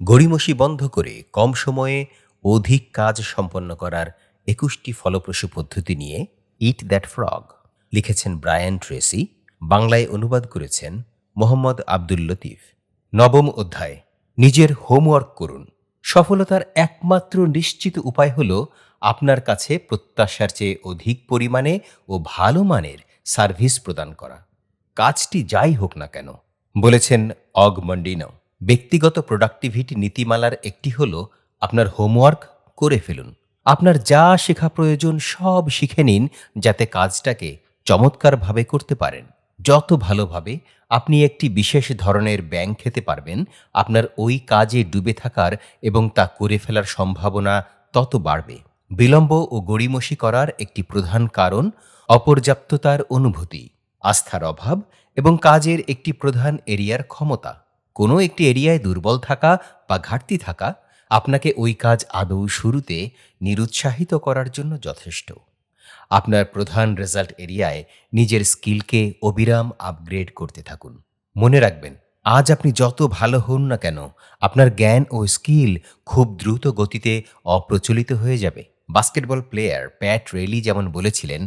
গড়িমসি বন্ধ করে কম সময়ে অধিক কাজ সম্পন্ন করার একুশটি ফলপ্রসূ পদ্ধতি নিয়ে ইট দ্যাট ফ্রগ লিখেছেন ব্রায়ান ট্রেসি, বাংলায় অনুবাদ করেছেন মোহাম্মদ আব্দুল লতিফ। নবম অধ্যায়, নিজের হোমওয়ার্ক করুন। সফলতার একমাত্র নিশ্চিত উপায় হল আপনার কাছে প্রত্যাশার চেয়ে অধিক পরিমাণে ও ভালো মানের সার্ভিস প্রদান করা। কাজটি যাই হোক না কেন, বলেছেন অগ মন্ডিনো। ব্যক্তিগত প্রোডাক্টিভিটি নীতিমালার একটি হল আপনার হোমওয়ার্ক করে ফেলুন। আপনার যা শেখা প্রয়োজন সব শিখে নিন যাতে কাজটাকে চমৎকারভাবে করতে পারেন। যত ভালোভাবে আপনি একটি বিশেষ ধরনের ব্যাং খেতে পারবেন, আপনার ওই কাজে ডুবে থাকার এবং তা করে ফেলার সম্ভাবনা তত বাড়বে। বিলম্ব ও গড়িমসি করার একটি প্রধান কারণ অপর্যাপ্ততার অনুভূতি, আস্থার অভাব এবং কাজের একটি প্রধান এরিয়ার ক্ষমতা। কোনো একটি এরিয়ায় দুর্বল থাকা বা ঘাটতি থাকা আপনাকে ওই কাজ আদৌ শুরুতে নিরুৎসাহিত করার জন্য যথেষ্ট। আপনার প্রধান রেজাল্ট এরিয়ায় নিজের স্কিলকে অবিরাম আপগ্রেড করতে থাকুন। মনে রাখবেন, আজ আপনি যত ভালো হন না কেন, আপনার জ্ঞান ও স্কিল খুব দ্রুত গতিতে অপ্রচলিত হয়ে যাবে। বাস্কেটবল প্লেয়ার প্যাট রেলি যেমন বলেছিলেন,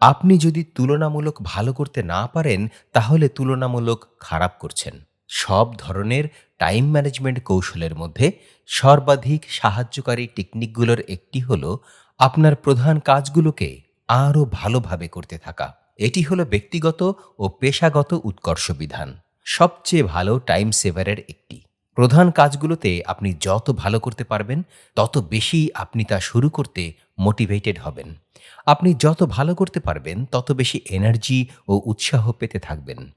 আপনি যদি তুলনামূলক ভালো করতে না পারেন, তাহলে তুলনামূলক খারাপ করছেন। সব ধরনের টাইম ম্যানেজমেন্ট কৌশলের মধ্যে সর্বাধিক সাহায্যকারী টেকনিকগুলোর একটি হল আপনার প্রধান কাজগুলোকে আরও ভালোভাবে করতে থাকা। এটি হলো ব্যক্তিগত ও পেশাগত উৎকর্ষ বিধান। সবচেয়ে ভালো টাইম সেভারের একটি। প্রধান কাজগুলোতে আপনি যত ভালো করতে পারবেন, তত বেশি আপনি তা শুরু করতে মোটিভেটেড হবেন। আপনি যত ভালো করতে পারবেন, তত বেশি এনার্জি ও উৎসাহ পেতে থাকবেন।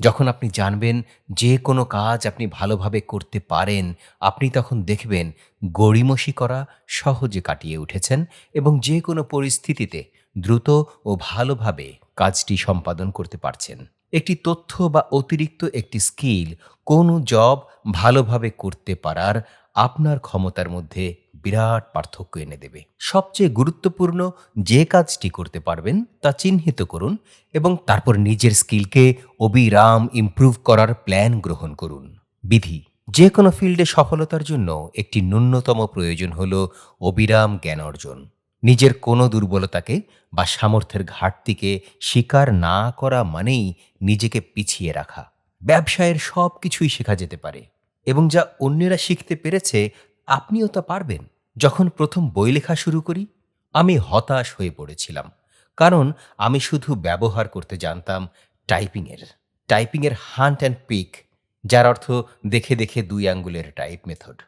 যখন আপনি জানবেন যে কোনো কাজ আপনি ভালোভাবে করতে পারেন, আপনি তখন দেখবেন গড়িমসি করা সহজে কাটিয়ে উঠেছেন এবং যে কোনো পরিস্থিতিতে দ্রুত ও ভালোভাবে কাজটি সম্পাদন করতে পারছেন। একটি তথ্য বা অতিরিক্ত একটি স্কিল কোনো জব ভালোভাবে করতে পারার আপনার ক্ষমতার মধ্যে বিরাট পার্থক্য এনে দেবে। সবচেয়ে গুরুত্বপূর্ণ যে কাজটি করতে পারবেন তা চিহ্নিত করুন এবং তারপর নিজের স্কিলকে অবিরাম ইমপ্রুভ করার প্ল্যান গ্রহণ করুন। বিধি যে কোনো ফিল্ডে সফলতার জন্য একটি ন্যূনতম প্রয়োজন হল অবিরাম জ্ঞান অর্জন। নিজের কোনো দুর্বলতাকে বা সামর্থ্যের ঘাটতিকে স্বীকার না করা মানেই নিজেকে পিছিয়ে রাখা। ব্যবসায়ের সব কিছুই শেখা যেতে পারে এবং যা অন্যেরা শিখতে পেরেছে, আপনিও তা পারবেন। যখন প্রথম বই লেখা শুরু করি, আমি হতাশ হয়ে পড়েছিলাম। কারণ আমি শুধু ব্যবহার করতে জানতাম টাইপিংয়ের টাইপিংয়ের হান্ট অ্যান্ড পিক যার অর্থ দেখে দেখে দুই আঙ্গুলের টাইপ মেথড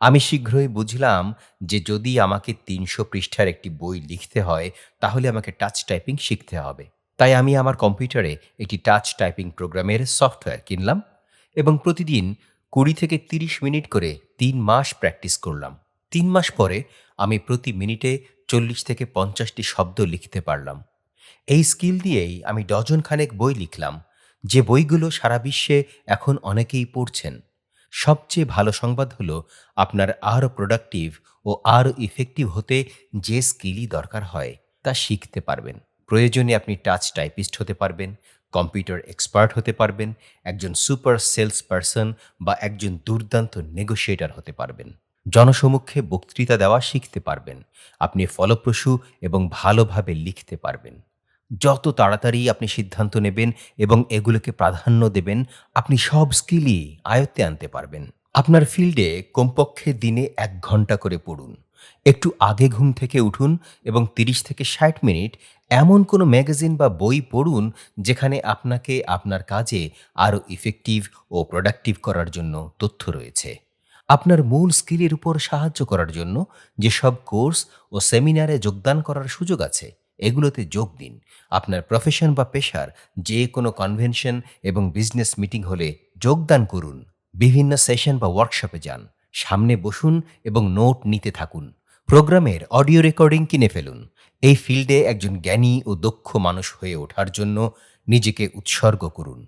আমি শীঘ্রই বুঝলাম যে যদি আমাকে তিনশো পৃষ্ঠার একটি বই লিখতে হয়, তাহলে আমাকে টাচ টাইপিং শিখতে হবে। তাই আমি আমার কম্পিউটারে একটি টাচ টাইপিং প্রোগ্রামের সফটওয়্যার কিনলাম এবং প্রতিদিন কুড়ি থেকে তিরিশ মিনিট করে তিন মাস প্র্যাকটিস করলাম। তিন মাস পরে আমি প্রতি মিনিটে চল্লিশ থেকে পঞ্চাশটি শব্দ লিখতে পারলাম। এই স্কিল দিয়েই আমি ডজন খানেক বই লিখলাম। যে বইগুলো সারা বিশ্বে এখন অনেকেই পড়ছেন। সবচেয়ে ভালো সংবাদ হলো আপনার আরও প্রোডাক্টিভ ও আরও ইফেক্টিভ হতে যে স্কিলই দরকার হয়, তা শিখতে পারবেন। প্রয়োজনে আপনি টাচ টাইপিস্ট হতে পারবেন, কম্পিউটার এক্সপার্ট হতে পারবেন, একজন সুপার সেলস পারসন বা একজন দুর্দান্ত নেগোশিয়েটার হতে পারবেন। জনসমক্ষে বক্তৃতা দেওয়া শিখতে পারবেন। আপনি ফলপ্রসূ এবং ভালোভাবে লিখতে পারবেন। যত তাড়াতাড়ি আপনি সিদ্ধান্ত নেবেন এবং এগুলোকে প্রাধান্য দেবেন, আপনি সব স্কিলই আয়ত্তে আনতে পারবেন। আপনার ফিল্ডে কমপক্ষে দিনে এক ঘণ্টা করে পড়ুন। একটু আগে ঘুম থেকে উঠুন এবং তিরিশ থেকে ষাট মিনিট এমন কোনো ম্যাগাজিন বা বই পড়ুন যেখানে আপনাকে আপনার কাজে আরও ইফেক্টিভ ও প্রোডাক্টিভ করার জন্য তথ্য রয়েছে। আপনার মূল স্কিলের উপর সাহায্য করার জন্য যেসব কোর্স ও সেমিনারে যোগদান করার সুযোগ আছে, এগুলোতে যোগ দিন। আপনার প্রফেশন বা পেশার যে কোনো কনভেনশন এবং বিজনেস মিটিং হলে যোগদান করুন। বিভিন্ন সেশন বা ওয়ার্কশপে যান। সামনে বসুন এবং নোট নিতে থাকুন। প্রোগ্রামের অডিও রেকর্ডিং কিনে ফেলুন। এই ফিল্ডে একজন জ্ঞানী ও দক্ষ মানুষ হয়ে ওঠার জন্য নিজেকে উৎসর্গ করুন।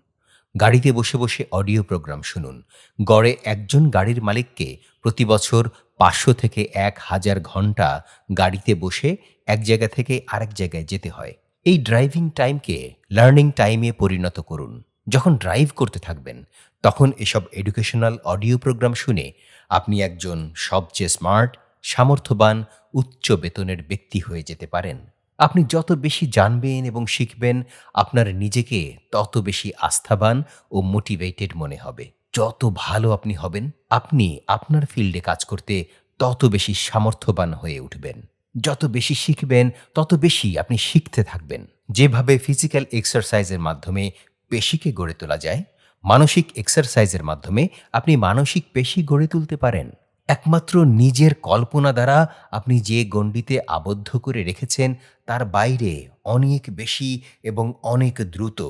গাড়িতে বসে বসে অডিও প্রোগ্রাম শুনুন। গড়ে একজন গাড়ির মালিককে প্রতি বছর পাঁচশো থেকে এক হাজার ঘণ্টা গাড়িতে বসে এক জায়গা থেকে আরেক জায়গায় যেতে হয়। এই ড্রাইভিং টাইমকে লার্নিং টাইমে পরিণত করুন। যখন ড্রাইভ করতে থাকবেন, তখন এসব এডুকেশনাল অডিও প্রোগ্রাম শুনে আপনি একজন সবচেয়ে স্মার্ট, সামর্থ্যবান, উচ্চ বেতনের ব্যক্তি হয়ে যেতে পারেন। আপনি যত বেশি জানবেন এবং শিখবেন, আপনার নিজেকে তত বেশি আস্থাবান ও মোটিভেটেড মনে হবে। যত ভালো আপনি হবেন, আপনি আপনার ফিল্ডে কাজ করতে তত বেশি সামর্থ্যবান হয়ে উঠবেন। যত বেশি শিখবেন, তত বেশি আপনি শিখতে থাকবেন। যেভাবে ফিজিক্যাল এক্সারসাইজের মাধ্যমে পেশিকে গড়ে তোলা যায়, মানসিক এক্সারসাইজের মাধ্যমে আপনি মানসিক পেশি গড়ে তুলতে পারেন। একমাত্র নিজের কল্পনা দ্বারা আপনি যে গণ্ডিতে আবদ্ধ করে রেখেছেন, তার বাইরে অনেক বেশি এবং অনেক দ্রুত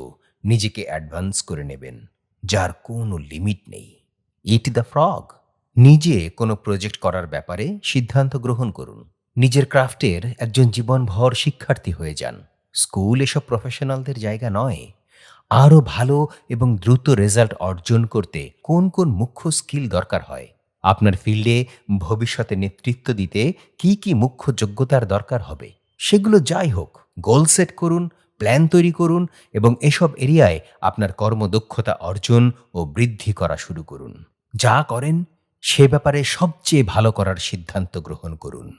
নিজেকে অ্যাডভান্স করে নেবেন, যার কোনো লিমিট নেই। ইট দ্য ফ্রগ নিজে কোনো প্রজেক্ট করার ব্যাপারে সিদ্ধান্ত গ্রহণ করুন। নিজের ক্রাফটের একজন জীবনভর শিক্ষার্থী হয়ে যান। স্কুল এসব প্রফেশনালদের জায়গা নয়। আরও ভালো এবং দ্রুত রেজাল্ট অর্জন করতে কোন কোন মুখ্য স্কিল দরকার হয়? আপনার ফিল্ডে ভবিষ্যতে নেতৃত্ব দিতে কি কি মুখ্য যোগ্যতার দরকার হবে? সেগুলো যাই হোক গোল সেট করুন প্ল্যান তৈরি করুন এবং এসব এরিয়ায় আপনার কর্মদক্ষতা অর্জন ও বৃদ্ধি করা শুরু করুন। যা করেন, সে ব্যাপারে সবচেয়ে ভালো করার সিদ্ধান্ত গ্রহণ করুন।